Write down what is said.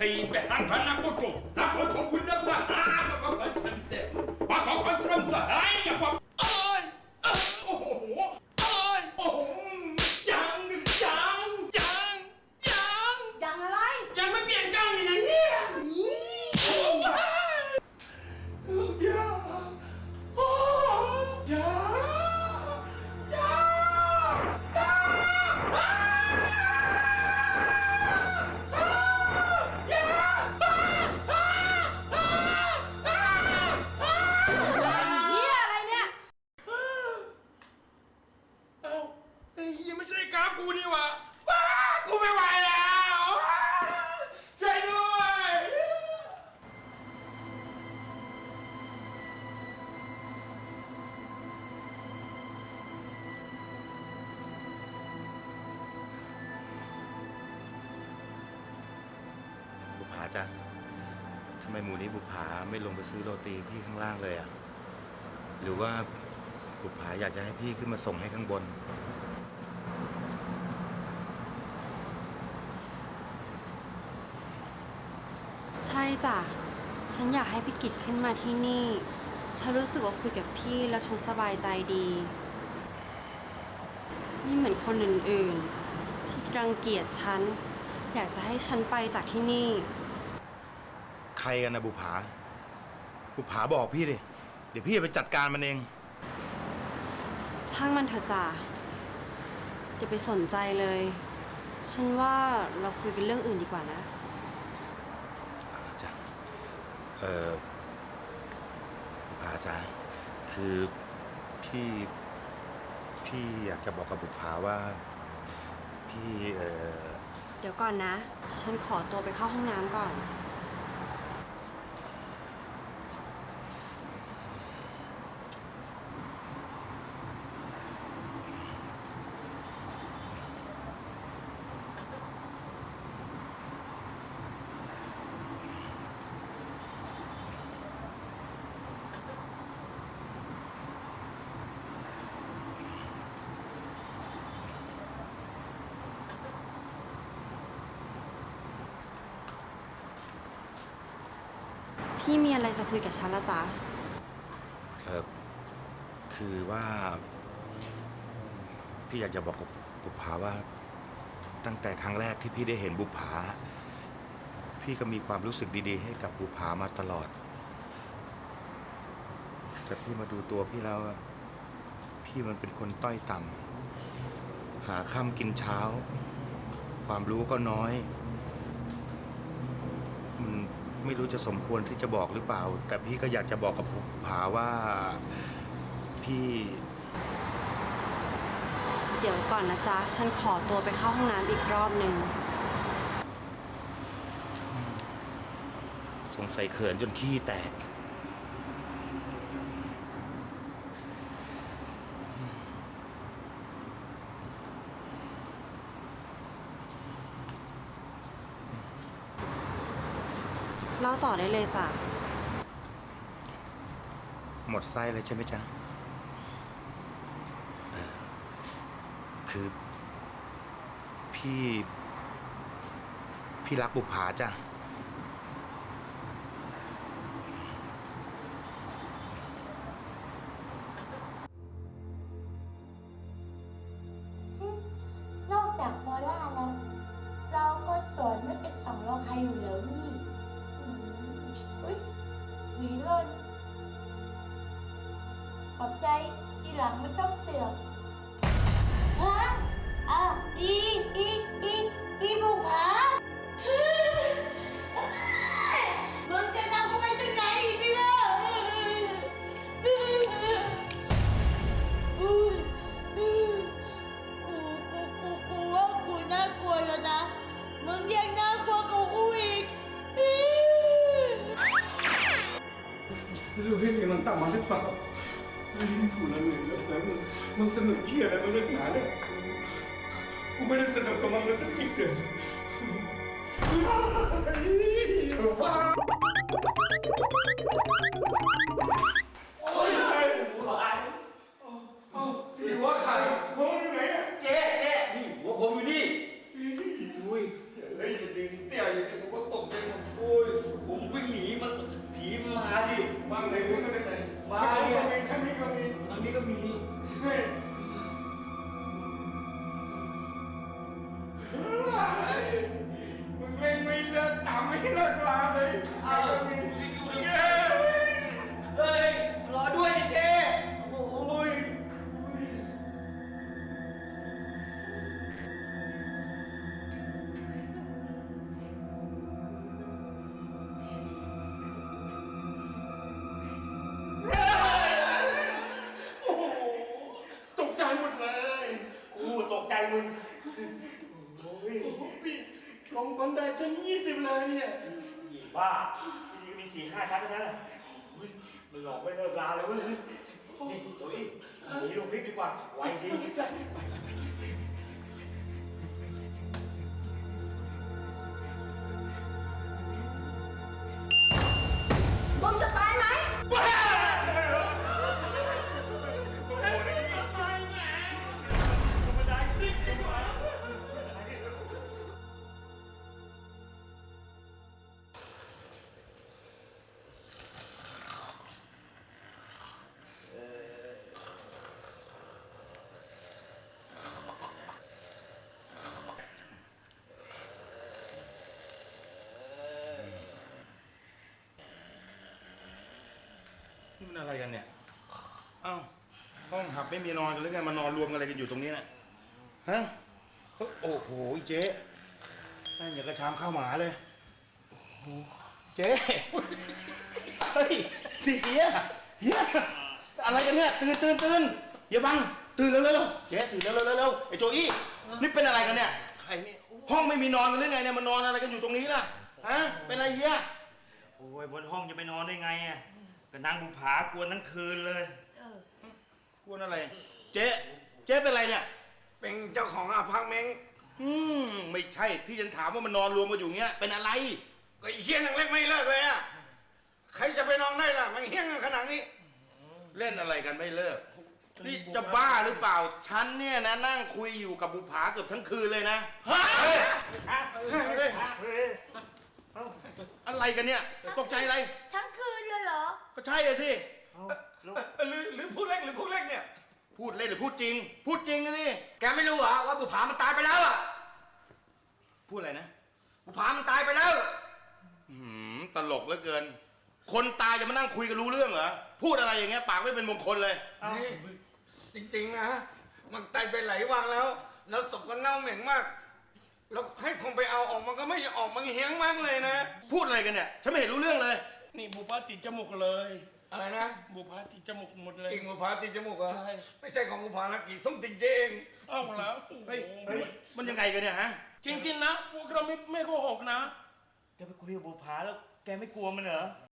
Hey, man, จ้ะทำไมหมูนี้บุภาไม่ลงไปซื้อโรตีพี่ข้างล่างเลยอะ หรือว่าบุภาอยากจะให้พี่ขึ้นมาส่งให้ข้างบน ใช่จ้ะ ฉันอยากให้พี่กิจขึ้นมาที่นี่ ฉันรู้สึกว่าคุยกับพี่แล้วฉันสบายใจดี นี่เหมือนคนอื่นๆ ที่รังเกียจฉัน อยากจะให้ฉันไปจากที่นี่ ใครกันนะบุภาบุภาบอกพี่ดิ เดี๋ยวพี่จะไปจัดการมันเอง ช่างมันเถอะจ้ะอย่าไปสนใจเลย ฉันว่าเราคุยกันเรื่องอื่นดีกว่านะ จ้ะเออบุภาจ้ะคือพี่พี่อยากจะบอกกับบุภาว่า พี่เออเดี๋ยวก่อนนะ ฉันขอตัวไปเข้าห้องน้ำก่อน พี่มีอะไรจะคุยกับฉันละจ๊ะ เออคือว่า พี่อยากจะบอกกับบุภาว่า ตั้งแต่ครั้งแรกที่พี่ได้เห็นบุภา พี่ก็มีความรู้สึกดีๆ ให้กับบุภามาตลอด แต่พี่มาดูตัวพี่แล้วอะพี่มันเป็นคนต้อยต่ำหาค่ำกินเช้า ความรู้ก็น้อย ไม่รู้จะสมควรที่จะบอกหรือเปล่า แต่พี่ก็อยากจะบอกกับบุภาว่า พี่ เดี๋ยวก่อนนะจ๊ะ ฉันขอตัวไปเข้าห้องน้ำอีกรอบหนึ่ง สงสัยเขินจนขี้แตก เล่าต่อได้เลยจ้ะ หมดไส้เลยใช่ไหมจ๊ะเออคือ พี่ พี่รักบุภาจ้ะ หลังไม่ต้องเสือกฮะอะอีอีอีอีบุกผามึงจะนำกูไปถึงไหนอีกพี่เล่ะอุ้ยกูกูกูว่ากูน่ากลัวแล้วนะ มึงยังน่ากลัวกว่ากูอีก รู้ให้มีมันต่ำมาหรือเปล่า กูละเลยแล้วแต่มึงมึงสนุกเหี้ยอะไรมันเรื่องหนาเนี่ยกูไม่ได้สนุกกับมันเลยสักนิดเดียวว่าโโอ้ยพี่ลงบันไดชั้นยี่สิบเลยเนี่ย อีบ้าที่นี่มีสี่ห้าชั้นเท่านั้นแหละเฮ้ยมันหลอกไม่เลิกลาเลยเว้ยนี่โอ้ยหนีลงพลิกดีกว่าไวดีไปไปไป อะไรกันเนี่ยเอ้าห้องหับไม่มีนอนกันหรือไงมานอนรวมกันอะไรกันอยู่ตรงนี้น่ะฮะโอ้โหเจ๊แม่งอย่างกระชามข้าวหมาเลยโอ้โหเจ๊เฮ้ยสิเฮียเฮียอะไรกันเนี่ยตื่นตื่นตื่นอย่าบังตื่นเร็วเร็วเร็วเจ๊ตื่นเร็วเร็วเร็วเร็วไอ้โจอี้นี่เป็นอะไรกันเนี่ย ใครเนี่ยห้องไม่มีนอนกันหรือไงเนี่ยมานอนอะไรกันอยู่ตรงนี้ล่ะฮะเป็นอะไรเฮีย โอ้ยบนห้องจะไปนอนได้ไงอะ ก็นางบุผากวนทั้งคืนเลยกวนอะไร เจ๊เจ๊เป็นอะไรเนี่ย เป็นเจ้าของอาพังเม้งอืมไม่ใช่ที่ฉันถามว่ามันนอนรวมกันอยู่เงี้ยเป็นอะไร ก็ไอีเฮี้ยนังเล็กไม่เลิกเลยอะใครจะไปนอนได้ล่ะ มันเฮี้ยงขนาดนี้เล่นอะไรกันไม่เลิกนี่จะบ้าหรือเปล่าฉันเนี่ยนะนั่งคุยอยู่กับบุภาเกือบทั้งคืนเลยนะฮะเฮ้ยเฮ้ยอะไรกันเนี่ยตกใจอะไร ก็ใช่อะสิ เอาแล้วหรือหรือพูดเล่นหรือพูดเล่นเนี่ยพูดเล่นหรือพูดจริง พูดจริงนะนี่ แกไม่รู้เหรอว่าบุผามันตายไปแล้วอะพูดอะไรนะบุผามันตายไปแล้ว อืมตลกเหลือเกิน คนตายจะมานั่งคุยกันรู้เรื่องเหรอ พูดอะไรอย่างเงี้ยปากไม่เป็นมงคลเลย นี่จริงๆนะ มันตายไปหลายวันแล้ว แล้วศพก็เน่าเหม็นมาก แล้วให้คนไปเอาออกมันก็ไม่ออกมันเฮี้ยงมากเลยนะ พูดอะไรกันเนี่ย ฉันไม่เห็นรู้เรื่องเลย นี่บุผาติดจมูกเลย อะไรนะ บุผาติดจมูกหมดเลยกิ่งบุพาติดจมูกเหรอใช่ ไม่ใช่ของบุพานะกิ่งส้มติ่งเจเองเอ้าแล้วเฮ้ยโอ้โหมันยังไงกันเนี่ยฮะ จริง ๆ นะ พวกเราไม่ไม่โกหกนะ แกไปคุยกับบุผาแล้วแกไม่กลัวมันเหรอ